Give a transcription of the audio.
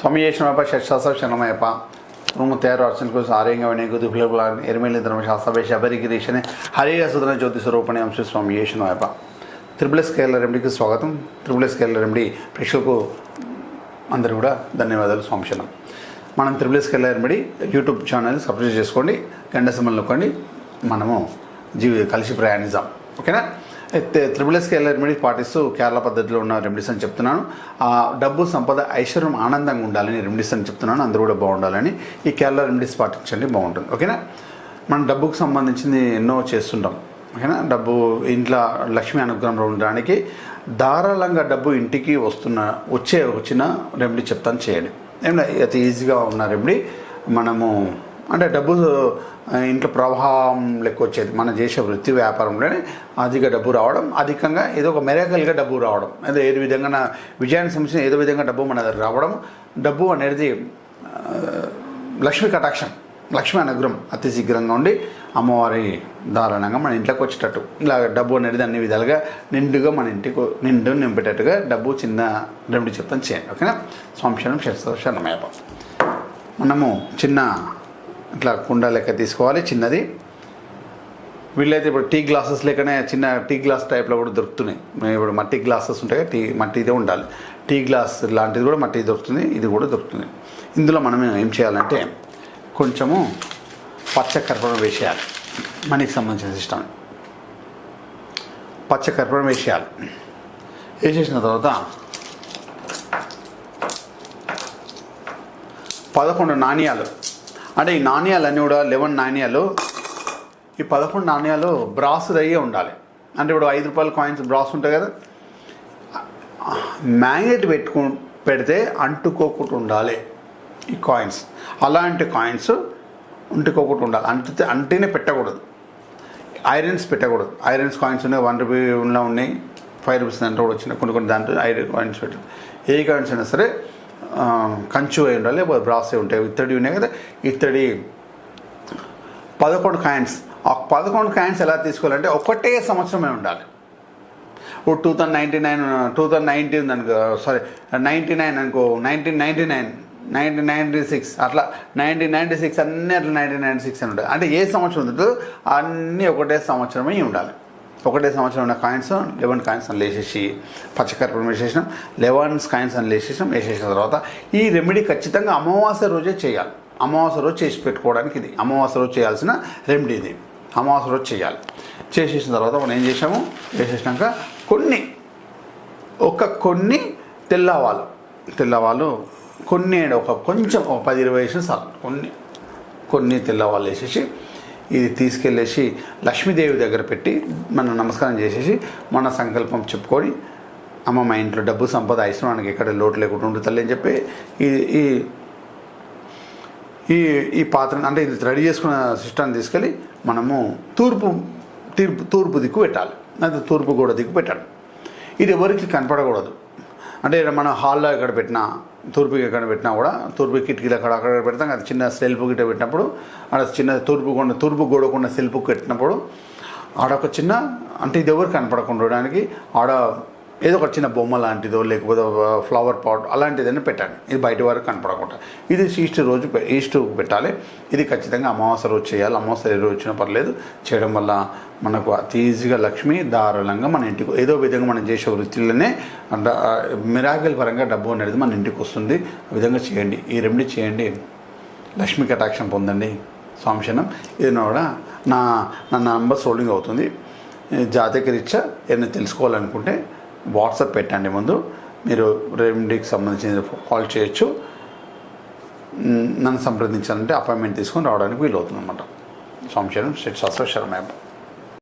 స్వామి చేసినప్ప షట్శాస్త్ర శరణమయ్యప్ప. రూము తయారు అర్చన కోసం ఆరోగ్యమైన గుదుపుల ఎరిమేలి ధర్మ శాస్త్రభే శబరిగిరీషనే హరియ సుధన జ్యోతి ఎస్ కేరళ రెమెడీకి స్వాగతం. త్రిపుల్ ఎస్ కేరళ రెమెడీ ప్రేక్షకులకు అందరూ కూడా ధన్యవాదాలు స్వాంశనం మనం triple Kerala remedy YouTube channel subscribe చేసుకోండి గంట సింబల్ నొక్కండి. మనము జీవి కలిసి ప్రయాణిద్దాం. ఓకేనా? అయితే త్రిబుల్ ఎస్ కేరళ రెమెడీ పాటిస్తూ కేరళ పద్ధతిలో ఉన్న రెమెడీస్ అని చెప్తున్నాను. ఆ డబ్బు సంపద ఐశ్వర్యం ఆనందంగా ఉండాలని రెమెడీస్ అని చెప్తున్నాను. అందరూ కూడా బాగుండాలని ఈ కేరళ రెమెడీస్ పాటించండి బాగుంటుంది. ఓకేనా? మనం డబ్బుకు సంబంధించింది ఎన్నో చేస్తుంటాం. ఓకేనా? డబ్బు ఇంట్లో లక్ష్మీ అనుగ్రహంలో ఉండడానికి ధారాళంగా డబ్బు ఇంటికి వస్తున్న వచ్చే వచ్చిన రెమెడీ చెప్తాను చేయండి. ఏం అతి ఈజీగా ఉన్న రెమెడీ మనము అంటే డబ్బు ఇంట్లో ప్రవాహం లెక్క వచ్చేది. మనం చేసే వృత్తి వ్యాపారంలోనే అధిక డబ్బు రావడం అధికంగా ఏదో ఒక మెరకల్గా డబ్బు రావడం. ఏదో ఏ విధంగా నా సంబంధించిన ఏదో విధంగా డబ్బు మన దగ్గర రావడం డబ్బు అనేది లక్ష్మీ కటాక్షం లక్ష్మీ అనుగ్రహం అతి శీఘ్రంగా ఉండి అమ్మవారి దారుణంగా మన ఇంట్లోకి వచ్చేటట్టు. ఇలా డబ్బు అనేది అన్ని విధాలుగా నిండుగా మన ఇంటికి నిండు నింపేటట్టుగా డబ్బు చిన్న రెమెడీ చెప్తాను చేయండి ఓకేనా? సంశయం శరణమయ్యప్ప. మనము చిన్న ఇట్లా కుండ లెక్క తీసుకోవాలి చిన్నది. వీళ్ళైతే ఇప్పుడు టీ గ్లాసెస్ లేకనే చిన్న టీ గ్లాస్ టైప్లో కూడా దొరుకుతున్నాయి. ఇప్పుడు మట్టి గ్లాసెస్ ఉంటాయి టీ మట్టిదే ఉండాలి. టీ గ్లాస్ లాంటిది కూడా మట్టి దొరుకుతుంది ఇది కూడా దొరుకుతుంది. ఇందులో మనం ఏం చేయాలంటే కొంచెము పచ్చకర్పూరం వేసేయాలి. మనకి సంబంధించిన సిస్టమ్. పచ్చకర్పూరం వేసేయాలి. వేసేసిన తర్వాత పదకొండు నాణ్యాలు అంటే ఈ నాణ్యాలన్నీ కూడా లెవెన్ నాణ్యాలు. ఈ పదకొండు నాణ్యాలు బ్రాస్ అయ్యే ఉండాలి. అంటే ఇప్పుడు ఐదు రూపాయల కాయిన్స్ బ్రాస్ ఉంటాయి కదా. మ్యాగ్నెట్ పెట్టుకు పెడితే అంటుకోకుండా ఉండాలి ఈ కాయిన్స్ అలాంటి కాయిన్స్ ఉంటుకోకుండా ఉండాలి. అంటితే అంటేనే పెట్టకూడదు. ఐరన్స్ పెట్టకూడదు. ఐరన్స్ కాయిన్స్ ఉన్నాయి వన్ రూపీలో ఉన్నాయి ఫైవ్ రూపీస్ దాంట్లో కూడా వచ్చినాయి. కొన్ని కొన్ని దాంట్లో ఐరన్ కాయిన్స్ పెట్టదు ఏ కాయిన్స్ అయినా సరే కంచు అయి ఉండాలి లేకపోతే బ్రాస్ అయి ఉంటాయి. ఇత్తడి ఉన్నాయి కదా ఇత్తడి పదకొండు కాయిన్స్. ఆ పదకొండు కాయిన్స్ ఎలా తీసుకోవాలంటే ఒకటే సంవత్సరమే ఉండాలి. ఇప్పుడు two thousand ninety nine two thousand nineteen అనుకో సారీ నైంటీ నైన్ అనుకో nineteen ninety nine nineteen ninety six అట్లా నైన్టీన్ నైంటీ సిక్స్ అన్నీ అట్లా నైన్టీన్ నైంటీ సిక్స్ అని ఉంటాయి అంటే ఏ సంవత్సరం ఉంటుందో అన్నీ ఒకటే సంవత్సరమే ఉండాలి. ఒకటే సంవత్సరం ఉన్న కాయిన్స్ లెవెన్ కాయిన్స్ అని వేసేసి పచ్చకర్పూరం వేసేసినాం లెవెన్ కాయిన్స్ అని వేసేసినాం వేసేసిన తర్వాత ఈ రెమెడీ ఖచ్చితంగా అమావాస్య రోజే చేయాలి. అమావాస్య రోజు చేసి పెట్టుకోవడానికి ఇది. అమావాస్య రోజు చేయాల్సిన రెమెడీ ఇది. అమావాస్య రోజు చేయాలి. చేసేసిన తర్వాత మనం ఏం చేసాము? వేసేసినాక కొన్ని ఒక కొన్ని తెల్లవాళ్ళు తెల్లవాళ్ళు కొన్ని ఒక కొంచెం ఒక పది ఇరవై వేసిన సార్ కొన్ని కొన్ని తెల్లవాళ్ళు వేసేసి ఇది తీసుకెళ్ళేసి లక్ష్మీదేవి దగ్గర పెట్టి మనం నమస్కారం చేసేసి మన సంకల్పం చెప్పుకొని అమ్మ మా ఇంట్లో డబ్బు సంపద ఐశ్వర్యానికి ఎక్కడ లోటు లేకుండా ఉంటుంది అని చెప్పి ఈ ఈ ఈ ఈ పాత్రను అంటే ఇది రెడీ చేసుకున్న సిస్టమ్ తీసుకెళ్ళి మనము తూర్పు తీర్పు తూర్పు దిక్కు పెట్టాలి. అయితే తూర్పు గోడ దిక్కు పెట్టాలి. ఇది ఎవరికి కనపడకూడదు. అంటే మన హాల్లో ఎక్కడ పెట్టినా తూర్పుకి ఎక్కడ పెట్టినా కూడా తూర్పు కిటికీలు అక్కడ అక్కడ పెడతాం. అది చిన్న సెల్ఫ్ గిట్ట పెట్టినప్పుడు ఆడ చిన్న తూర్పు కొండ తూర్పు గోడకున్న సెల్ఫ్ పెట్టినప్పుడు ఆడ ఒక చిన్న అంటే ఇది ఎవరు కనపడకుండా ఉండడానికి ఆడ ఏదో ఒక చిన్న బొమ్మ లాంటిదో లేకపోతే ఫ్లవర్ పాట్ అలాంటిదైనా పెట్టండి. ఇది బయట వరకు కనపడకుండా. ఇది ఈస్ట్ రోజు ఈస్ట్ పెట్టాలి. ఇది ఖచ్చితంగా అమావాస్య రోజు చేయాలి. అమావాస్య రోజు వచ్చినా పర్లేదు. చేయడం వల్ల మనకు అతి ఈజీగా లక్ష్మి దారుణంగా మన ఇంటికి ఏదో విధంగా మనం చేసే వృత్తిలోనే మిరాకిల్ పరంగా డబ్బు అనేది మన ఇంటికి వస్తుంది. ఆ విధంగా చేయండి. ఈ రెమెడీ చేయండి. లక్ష్మి కటాక్షం పొందండి. స్వాంశనం ఇది కూడా నా నా నంబర్ సోల్డింగ్ అవుతుంది. జాతక రీత్యా ఏదైనా తెలుసుకోవాలనుకుంటే వాట్సాప్ పెట్టండి ముందు. మీరు రెమెడీకి సంబంధించిన కాల్ చేయొచ్చు. నన్ను సంప్రదించాలంటే అపాయింట్మెంట్ తీసుకొని రావడానికి వీలవుతుంది అనమాట సంశయం శ్రీ శాస్త్ర శర్మ